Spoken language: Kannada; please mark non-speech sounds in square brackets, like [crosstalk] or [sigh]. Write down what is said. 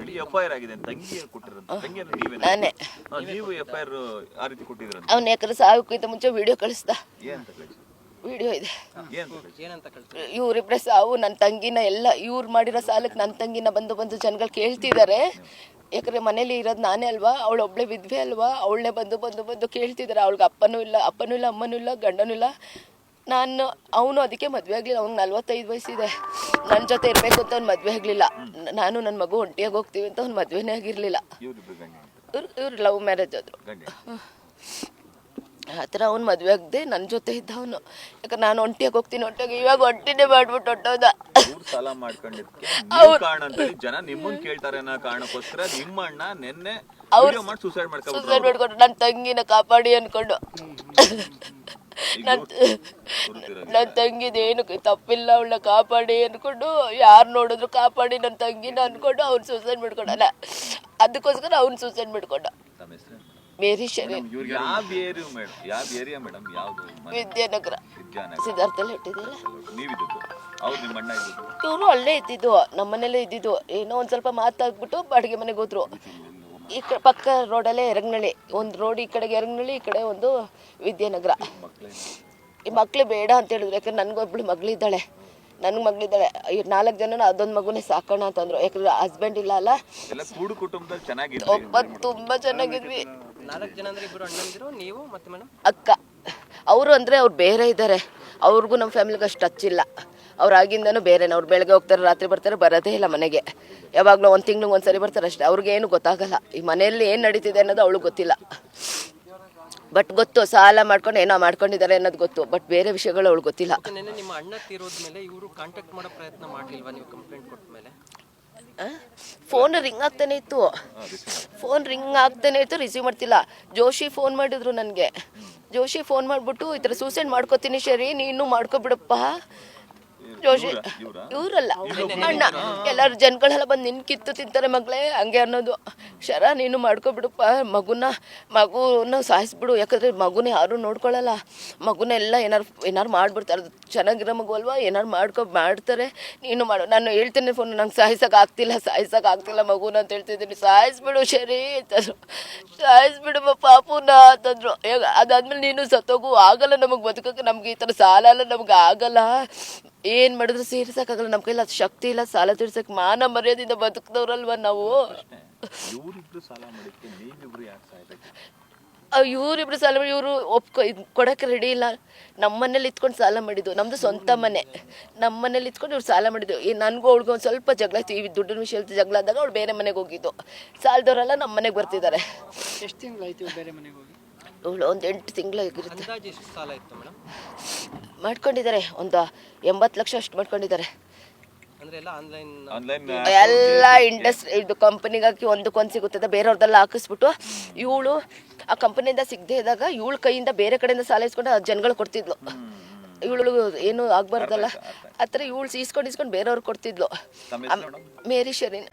ಕೇಸಲ್ಲಿ ಎಫ್ ಐ ಆರ್ ಆಗಿದೆ ತಂಗಿ ಕೊಟ್ಟಿರೋದು. ತಂಗಿ ಅಂದ್ರೆ ನೀವೇನ ನಾನೇ ನೀವು ಎಫ್ ಐ ಆರ್ ಆ ರೀತಿ ಅವ್ನ ಯಾಕಂದ್ರೆ ಸಾವುಕ್ಕಿಂತ ಮುಂಚೆ ವಿಡಿಯೋ ಕಳಿಸ್ದ. ವಿಡಿಯೋ ಇದೆ. ಇವ್ರಿಬ್ರೆ ಸಾವು ನನ್ನ ತಂಗಿನ ಎಲ್ಲ ಇವ್ರು ಮಾಡಿರೋ ಸಾಲಕ್ಕೆ ನನ್ನ ತಂಗಿನ ಬಂದು ಬಂದು ಜನಗಳು ಕೇಳ್ತಿದ್ದಾರೆ. ಯಾಕಂದ್ರೆ ಮನೇಲಿ ಇರೋದು ನಾನೇ ಅಲ್ವಾ? ಅವಳು ಒಬ್ಳೆ ವಿದ್ವೆ ಅಲ್ವಾ? ಅವಳನ್ನೇ ಬಂದು ಬಂದು ಬಂದು ಕೇಳ್ತಿದ್ದಾರೆ. ಅವಳಿಗೆ ಅಪ್ಪನೂ ಇಲ್ಲ ಅಪ್ಪನೂ ಇಲ್ಲ ಅಮ್ಮನೂ ಇಲ್ಲ ಗಂಡನೂ ಇಲ್ಲ. ನಾನು ಅವನು ಅದಕ್ಕೆ ಮದುವೆ ಆಗಲಿಲ್ಲ ಅವ್ನು ನಲ್ವತ್ತೈದು ವಯಸ್ಸಿದೆ. ನನ್ನ ಜೊತೆ ಇರಬೇಕು ಅಂತ ಅವ್ನು ಮದುವೆ ಆಗಲಿಲ್ಲ. ನಾನು ನನ್ನ ಮಗು ಒಂಟಿಯಾಗಿ ಹೋಗ್ತೀವಿ ಅಂತ ಅವ್ನು ಮದುವೆನೇ ಆಗಿರಲಿಲ್ಲ. ಇವ್ರು ಇವ್ರು ಲವ್ ಮ್ಯಾರೇಜ್ ಆದರು. ಆ ಥರ ಅವ್ನು ಮದುವೆ ಆಗದೆ ನನ್ನ ಜೊತೆ ಇದ್ದ ಅವನು ಯಾಕಂದ್ರೆ ನಾನು ಒಂಟಿಯಾಗಿ ಹೋಗ್ತೀನಿ ಒಂಟಿಯಾಗಿ ಇವಾಗ ಒಂಟಿನೇ ಮಾಡ್ಬಿಟ್ಟು ಹೊಟ್ಟೋದ. ಸಲ ಮಾಡ್ಕೊಂಡಿದ್ದಕ್ಕೆ [laughs] ನೀವು ಕಾರಣ ಅಂತ ಹೇಳಿ ಜನ ನಿಮ್ಮನ್ನ ಕೇಳ್ತಾರೆ ಅನ್ನೋ ಕಾರಣಕ್ಕೋಸ್ಕರ ನಿಮ್ಮ ಅಣ್ಣ ನಿನ್ನೆ ವಿಡಿಯೋ ಮಾಡಿ ಸೂಸೈಡ್ ಮಾಡ್ಕೊಂಡು ಸೂಸೈಡ್ ಮಾಡ್ಕೊಂಡು ನನ್ನ ತಂಗಿನ ಕಾಪಾಡಿ ಅನ್ಕೊಂಡು. ನನ್ನ ನನ್ನ ತಂಗಿದೇನು ತಪ್ಪಿಲ್ಲ ಅವಳನ್ನ ಕಾಪಾಡಿ ಅನ್ಕೊಂಡು ಯಾರು ನೋಡಿದ್ರು ಕಾಪಾಡಿ ನನ್ನ ತಂಗಿನ ಅನ್ಕೊಂಡು ಅವ್ನು ಸೂಸೈಡ್ ಮಾಡ್ಕೊಂಡಲ್ಲ. ಅದಕ್ಕೋಸ್ಕರ ಅವ್ನು ಸೂಸೈಡ್ ಮಾಡ್ಕೊಂಡ. ಮೇರಿ? ವಿದ್ಯಾನಗರ. ಸಿದ್ಧಾರ್ಥಲ್ಲಿ ಇಟ್ಟಿದ್ದೀರ? ಇವನು ಇವರು ಅಲ್ಲೇ ಇದ್ದಿದ್ದು. ನಮ್ಮನೇಲೇ ಇದ್ದಿದ್ದು. ಏನೋ ಒಂದು ಸ್ವಲ್ಪ ಮಾತಾಡ್ಬಿಟ್ಟು ಬಾಡಿಗೆ ಮನೆಗೆ ಹೋದ್ರು. ಈ ಕಡೆ ಪಕ್ಕ ರೋಡಲ್ಲೇ ಎರಗ್ನಳ್ಳಿ ಒಂದು ರೋಡ್ ಈ ಕಡೆಗೆ ಎರಗ್ನಳ್ಳಿ ಈ ಕಡೆ ಒಂದು ವಿದ್ಯಾನಗರ. ಮಕ್ಕಳೇ ಈ ಮಕ್ಳು ಬೇಡ ಅಂತ ಹೇಳಿದ್ರು ಯಾಕಂದ್ರೆ ನನಗೊಬ್ಳು ಮಗಳಿದ್ದಾಳೆ. ನನಗೆ ಮಗಳಿದ್ದಾಳೆ. ಈ ನಾಲ್ಕು ಜನ ಅದೊಂದು ಮಗುನೇ ಸಾಕೋಣ ಅಂತಂದ್ರು. ಯಾಕಂದ್ರೆ ಹಸ್ಬೆಂಡ್ ಇಲ್ಲ ಅಲ್ಲ. ಒಬ್ಬ ತುಂಬಾ ಚೆನ್ನಾಗಿದ್ವಿ. ನಾಲ್ಕು ಜನ ಅಂದ್ರೆ ಇಬ್ರು ಅಣ್ಣಂದಿರು ನೀವು ಮತ್ತೆ ಮೇಡಮ್? ಅಕ್ಕ ಅವರು ಅಂದ್ರೆ ಅವ್ರು ಬೇರೆ ಇದ್ದಾರೆ ಅವ್ರಿಗೂ ನಮ್ಮ ಫ್ಯಾಮಿಲಿಗೆ ಅಷ್ಟು ಟಚ್ ಇಲ್ಲ ಅವ್ರು ಆಗಿಂದನೂ ಬೇರೆನೇ. ಅವ್ರು ಬೆಳಗ್ಗೆ ಹೋಗ್ತಾರೆ ರಾತ್ರಿ ಬರ್ತಾರೆ ಬರೋದೇ ಇಲ್ಲ ಮನೆಗೆ. ಯಾವಾಗಲೂ ಒಂದು ತಿಂಗ್ಳಿಗೆ ಒಂದು ಸರಿ ಬರ್ತಾರೆ ಅಷ್ಟೇ. ಅವ್ರಿಗೇನು ಗೊತ್ತಾಗಲ್ಲ. ಈ ಮನೆಯಲ್ಲಿ ಏನು ನಡೀತಿದೆ ಅನ್ನೋದು ಅವಳು ಗೊತ್ತಿಲ್ಲ. ಬಟ್ ಗೊತ್ತು ಸಾಲ ಮಾಡ್ಕೊಂಡು ಏನೋ ಮಾಡ್ಕೊಂಡಿದ್ದಾರೆ ಅನ್ನೋದು ಗೊತ್ತು. ಬಟ್ ಬೇರೆ ವಿಷಯಗಳು ಅವಳು ಗೊತ್ತಿಲ್ಲ. ಮತ್ತೆ ನಿಮ್ಮ ಅಣ್ಣ ತೀರೋದ್ಮೇಲೆ ಇವರು ಕಾಂಟ್ಯಾಕ್ಟ್ ಮಾಡೋ ಪ್ರಯತ್ನ ಮಾಡ್ಲಿಲ್ವಾ ನೀವು ಕಂಪ್ಲೇಂಟ್ ಕೊಟ್ಟ ಮೇಲೆ? ಫೋನ್ ರಿಂಗ್ ಆಗ್ತಾನೆ ಇತ್ತು. ಫೋನ್ ರಿಂಗ್ ಆಗ್ತಾನೆ ಇತ್ತು ರಿಸೀವ್ ಮಾಡ್ತಿಲ್ಲ. ಜೋಶಿ ಫೋನ್ ಮಾಡಿದ್ರು ನನಗೆ. ಜೋಶಿ ಫೋನ್ ಮಾಡಿಬಿಟ್ಟು ಈ ಥರ ಸೂಸೈಡ್ ಮಾಡ್ಕೋತೀನಿ ಶರಿ ನೀನು ಮಾಡ್ಕೊಬಿಡಪ್ಪ. ಜೋಶಿ. ಇವರಲ್ಲ. ಅಣ್ಣ. ಎಲ್ಲಾರು ಜನಗಳೆಲ್ಲ ಬಂದು ನಿನ್ ಕಿತ್ತು ತಿಂತಾರೆ ಮಗಳೇ. ಹಂಗೆ ಅನ್ನೋದು. ಶರ ನೀನು ಮಾಡ್ಕೊಬಿಡಪ್ಪ. ಮಗುನ ಮಗುನ ಸಾಯಿಸ್ಬಿಡು. ಯಾಕಂದ್ರೆ ಮಗುನ ಯಾರು ನೋಡ್ಕೊಳ್ಳಲ್ಲ ಮಗುನ ಎಲ್ಲ ಏನಾರು ಏನಾರು ಮಾಡ್ಬಿಡ್ತಾರೆ. ಅದು ಚೆನ್ನಾಗಿರೋ ಮಗು ಅಲ್ವಾ? ಏನಾರು ಮಾಡ್ಕೊ ಮಾಡ್ತಾರೆ. ನೀನು ಮಾಡು. ನಾನು ಹೇಳ್ತೇನೆ ಫೋನ್ ನಂಗೆ ಸಾಯಿಸಕ್ಕೆ ಆಗ್ತಿಲ್ಲ ಸಾಯಿಸಕ್ ಆಗ್ತಿಲ್ಲ ಮಗುನ ಅಂತ ಹೇಳ್ತಿದ್ದೀನಿ. ಸಾಯಿಸ್ಬಿಡು ಶರಿ ಅಂತಂದ್ರು. ಸಾಯಿಸ್ಬಿಡು ಪಾಪುನ ಅಂತಂದ್ರು. ಅದಾದ್ಮೇಲೆ ನೀನು ಸತ್ತೋಗು. ಆಗಲ್ಲ ನಮಗೆ ಬದುಕಕ್ಕೆ ನಮ್ಗೆ ಈ ಥರ ಸಾಲ ಎಲ್ಲ ನಮ್ಗೆ ಆಗಲ್ಲ. ಏನು ಮಾಡಿದ್ರು ಸೇರ್ಸಕ್ಕಾಗಲ್ಲ. ನಮ್ ಕೈಲಿ ಅದು ಶಕ್ತಿ ಇಲ್ಲ ಸಾಲ ತೀರ್ಸಕ್ ಮಾನ ಮರ್ಯಾದಿಂದ ಬದುಕ್ದವ್ರಲ್ವ ನಾವು? ಇವ್ರಿಬ್ರು ಸಾಲ ಮಾಡಿದ್ಕೆ ನೀವಿಬ್ರು ಯಾಕೆ ಸಾಯ್ಬೇಕು ಇವರಿಬ್ರು ಸಾಲ ಮಾಡಿ ಇವರು ಒಪ್ಕೊ ಇದು ಕೊಡೋಕ್ಕೆ ರೆಡಿ ಇಲ್ಲ. ನಮ್ಮ ಮನೇಲಿ ಇತ್ಕೊಂಡು ಸಾಲ ಮಾಡಿದ್ದು. ನಮ್ಮದು ಸ್ವಂತ ಮನೆ. ನಮ್ಮ ಮನೇಲಿ ಇತ್ಕೊಂಡು ಇವ್ರು ಸಾಲ ಮಾಡಿದ್ದು. ಈ ನನಗೂ ಅವಳಿಗೆ ಒಂದು ಸ್ವಲ್ಪ ಜಗಳ ಆಯ್ತು ಈ ದುಡ್ಡಿನ ವಿಷಯ ಜಗಳ ಆದಾಗ ಅವ್ಳು ಬೇರೆ ಮನೆಗೆ ಹೋಗಿದ್ದು. ಸಾಲದವರೆಲ್ಲ ನಮ್ಮ ಮನೆಗೆ ಬರ್ತಿದ್ದಾರೆ. ಎಷ್ಟು ತಿಂಗಳಾಯ್ತು ಬೇರೆ ಮನೆಗೆ ಹೋಗಿ? ಇವಳು ಒಂದು ಎಂಟು ತಿಂಗಳಾಗಿರುತ್ತೆ ಅಂದಾಜು ಎಷ್ಟು ಸಾಲ ಇತ್ತು ಮೇಡಮ್? ಮಾಡ್ಕೊಂಡಿದ್ದಾರೆ ಒಂದು ಎಂಬತ್ತು ಲಕ್ಷ ಅಷ್ಟು ಮಾಡ್ಕೊಂಡಿದ್ದಾರೆ. ಅಂದ್ರೆ ಎಲ್ಲ ಆನ್ಲೈನ್ ಆನ್ಲೈನ್ ಎಲ್ಲ ಇಂಡಸ್ಟ್ರಿ ಇದು ಕಂಪನಿಗೆ ಹಾಕಿ ಒಂದಕ್ಕೊಂದು ಸಿಗುತ್ತದೆ ಬೇರೆಯವ್ರದ್ದೆಲ್ಲ ಹಾಕಿಸ್ಬಿಟ್ಟು ಇವಳು ಆ ಕಂಪನಿಯಿಂದ ಸಿಗದೆ ಇದ್ದಾಗ ಇವಳ ಕೈಯಿಂದ ಬೇರೆ ಕಡೆಯಿಂದ ಸಾಲ ಇಸ್ಕೊಂಡು ಆ ಜನಗಳು ಕೊಡ್ತಿದ್ಲು. ಇವಳು ಏನು ಆಗ್ಬಾರ್ದಲ್ಲ. ಆ ಥರ ಇವಳು ಇಸ್ಕೊಂಡು ಇಸ್ಕೊಂಡು ಬೇರೆಯವ್ರಿಗೆ ಕೊಡ್ತಿದ್ಲು. ಮೇರಿ ಶರೀನ್.